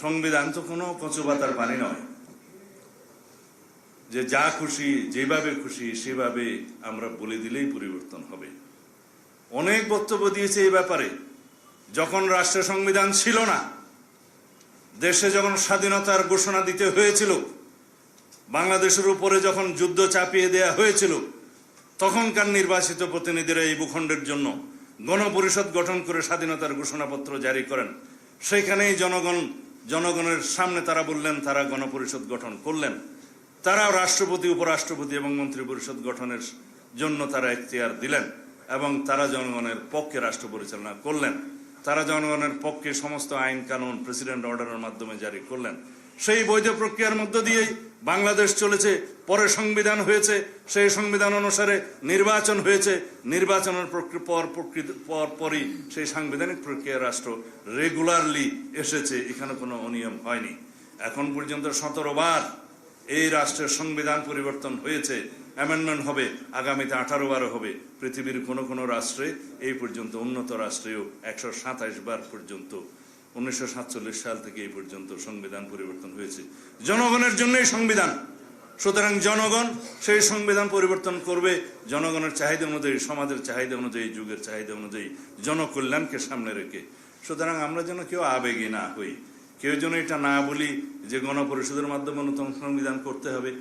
সংবিধান তো কোনো কচুবাতার পানি নয়। যে যা খুশি, যেভাবে খুশি, সেভাবে আমরা বলে দিলেই পরিবর্তন হবে। অনেক বক্তব্য দিয়েছে এই ব্যাপারে। যখন রাষ্ট্র সংবিধান ছিল না, দেশে যখন স্বাধীনতার ঘোষণা দিতে হয়েছিল, বাংলাদেশের উপরে যখন যুদ্ধ চাপিয়ে দেয়া হয়েছিল, তখনকার নির্বাচিত প্রতিনিধিরা এই ভূখণ্ডের জন্য গণপরিষদ গঠন করে স্বাধীনতার ঘোষণাপত্র জারি করেন। সেখানেই জনগণ জনগণের সামনে তারা বললেন, তারা গণপরিষদ গঠন করলেন। তারা রাষ্ট্রপতি, উপরাষ্ট্রপতি এবং মন্ত্রী পরিষদ গঠনের জন্য তারা এখতিয়ার দিলেন এবং তারা জনগণের পক্ষে রাষ্ট্র পরিচালনা করলেন। তারা জনগণের পক্ষে সমস্ত আইন কানুন প্রেসিডেন্ট অর্ডারের মাধ্যমে জারি করলেন। সেই বৈধ প্রক্রিয়ার মধ্য দিয়েই বাংলাদেশ চলেছে, পরে সংবিধান হয়েছে, সেই সংবিধান অনুসারে নির্বাচন হয়েছে, নির্বাচনের পর পর পরই সেই সাংবিধানিক প্রক্রিয়া রাষ্ট্র রেগুলারলি এসেছে, এখানে কোনো অনিয়ম হয়নি। এখন পর্যন্ত সতেরো বার এই রাষ্ট্রের সংবিধান পরিবর্তন হয়েছে অ্যামেন্ডমেন্ট হবে, আগামীতে আঠারো বারো হবে। পৃথিবীর কোনো কোনো রাষ্ট্রে এই পর্যন্ত উন্নত রাষ্ট্রেও একশো সাতাইশ বার পর্যন্ত উনিশশো সাতচল্লিশ সাল থেকে এই পর্যন্ত সংবিধান পরিবর্তন হয়েছে। জনগণের জন্যই সংবিধান। সুতরাং জনগণ সেই সংবিধান পরিবর্তন করবে। জনগণের চাহিদা অনুযায়ী, সমাজের চাহিদা অনুযায়ী, যুগের চাহিদা অনুযায়ী জনকল্যাণকে সামনে রেখে। সুতরাং আমরা যেন কেউ আবেগী না হই। কেউ যেন এটা না বলি যে গণপরিষদের মাধ্যমে নতুন সংবিধান করতে হবে।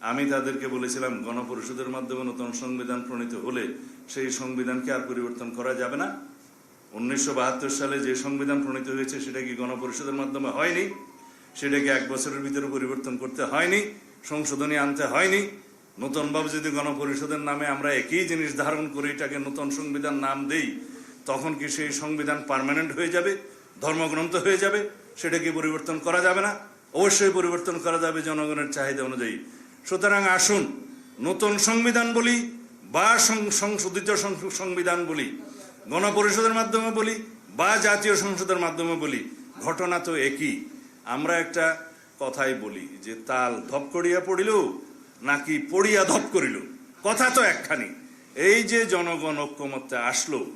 আমি তাদেরকে বলেছিলাম, গণপরিষদের মাধ্যমে নতুন সংবিধান প্রণীত হলে সেই সংবিধানকে আর পরিবর্তন করা যাবে না। উনিশশো বাহাত্তর সালে যে সংবিধান প্রণীত হয়েছে, সেটা কি গণপরিষদের মাধ্যমে হয়নি? সেটাকে এক বছরের ভিতরে পরিবর্তন করতে হয়নি? সংশোধনী আনতে হয়নি? নতুনভাবে যদি গণপরিষদের নামে আমরা একই জিনিস ধারণ করে, এটাকে নতুন সংবিধান নাম দেই, তখন কি সেই সংবিধান পার্মানেন্ট হয়ে যাবে? ধর্মগ্রন্থ হয়ে যাবে? সেটা কি পরিবর্তন করা যাবে না? অবশ্যই পরিবর্তন করা যাবে জনগণের চাহিদা অনুযায়ী। সুতরাং আসুন, নতুন সংবিধান বলি বা সংশোধিত সংবিধান বলি। গণপরিষদের মাধ্যমে বলি বা জাতীয় সংসদের মাধ্যমে বলি, ঘটনা তো একই। আমরা একটা কথাই বলি যে, তাল ধপ করিয়া পড়িল নাকি পড়িয়া ধপ করিল? কথা তো একখানি। এই যে জনগণ ঐক্যমত্যে আসলো,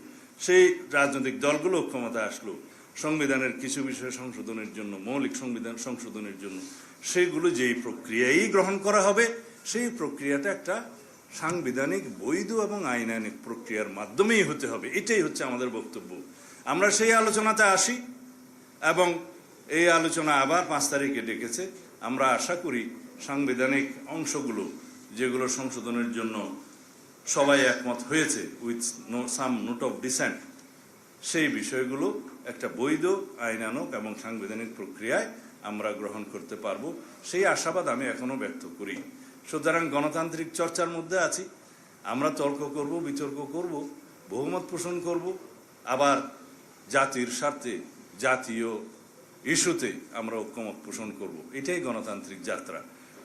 সেই রাজনৈতিক দলগুলো ঐক্যমতে আসলো, সংবিধানের কিছু বিষয় সংশোধনের জন্য, মৌলিক সংবিধান সংশোধনের জন্য, সেগুলো যেই প্রক্রিয়াই গ্রহণ করা হবে, সেই প্রক্রিয়াটা একটা সাংবিধানিক, বৈধ এবং আইনানিক প্রক্রিয়ার মাধ্যমেই হতে হবে। এটাই হচ্ছে আমাদের বক্তব্য। আমরা সেই আলোচনাতে আসি এবং এই আলোচনা আবার পাঁচ তারিখে ডেকেছে। আমরা আশা করি সাংবিধানিক অংশগুলো, যেগুলো সংশোধনের জন্য সবাই একমত হয়েছে, with no, some note of dissent, সেই বিষয়গুলো একটা বৈধ, আইনানক এবং সাংবিধানিক প্রক্রিয়ায় আমরা গ্রহণ করতে পারব। সেই আশাবাদ আমি এখনও ব্যক্ত করি। সুতরাং গণতান্ত্রিক চর্চার মধ্যে আছি। আমরা তর্ক করব, বিতর্ক করব, বহুমত পোষণ করব। আবার জাতির স্বার্থে, জাতীয় ইস্যুতে আমরা ঐক্যমত পোষণ করব। এটাই গণতান্ত্রিক যাত্রা।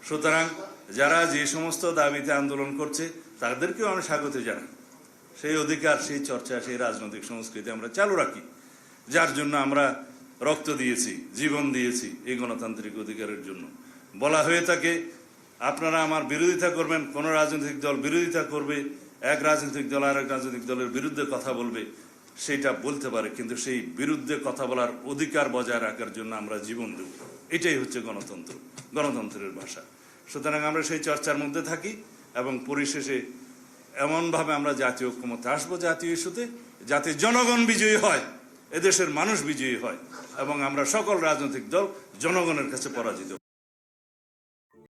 সুতরাং যারা যে সমস্ত দাবিতে আন্দোলন করছে, তাদেরকেও আমি স্বাগত জানাই। সেই অধিকার, সেই চর্চা, সেই রাজনৈতিক সংস্কৃতি আমরা চালু রাখি। যার জন্য আমরা রক্ত দিয়েছি, জীবন দিয়েছি এই গণতান্ত্রিক অধিকারের জন্য। বলা হয়ে থাকে আপনারা আমার বিরোধিতা করবেন, কোন রাজনৈতিক দল বিরোধিতা করবে, এক রাজনৈতিক দল আর এক রাজনৈতিক দলের বিরুদ্ধে কথা বলবে, সেটা বলতে পারে, কিন্তু সেই বিরুদ্ধে কথা বলার অধিকার বজায় রাখার জন্য আমরা জীবন দেব। এটাই হচ্ছে গণতন্ত্র, গণতন্ত্রের ভাষা। সুতরাং আমরা সেই চর্চার মধ্যে থাকি এবং পরিশেষে এমনভাবে আমরা জাতীয় ঐক্যমতে আসব, জাতীয় ইস্যুতে, যাতে জনগণ বিজয়ী হয়, এদেশের মানুষ বিজয়ী হয়, এবং আমরা সকল রাজনৈতিক দল জনগণের কাছে পরাজিত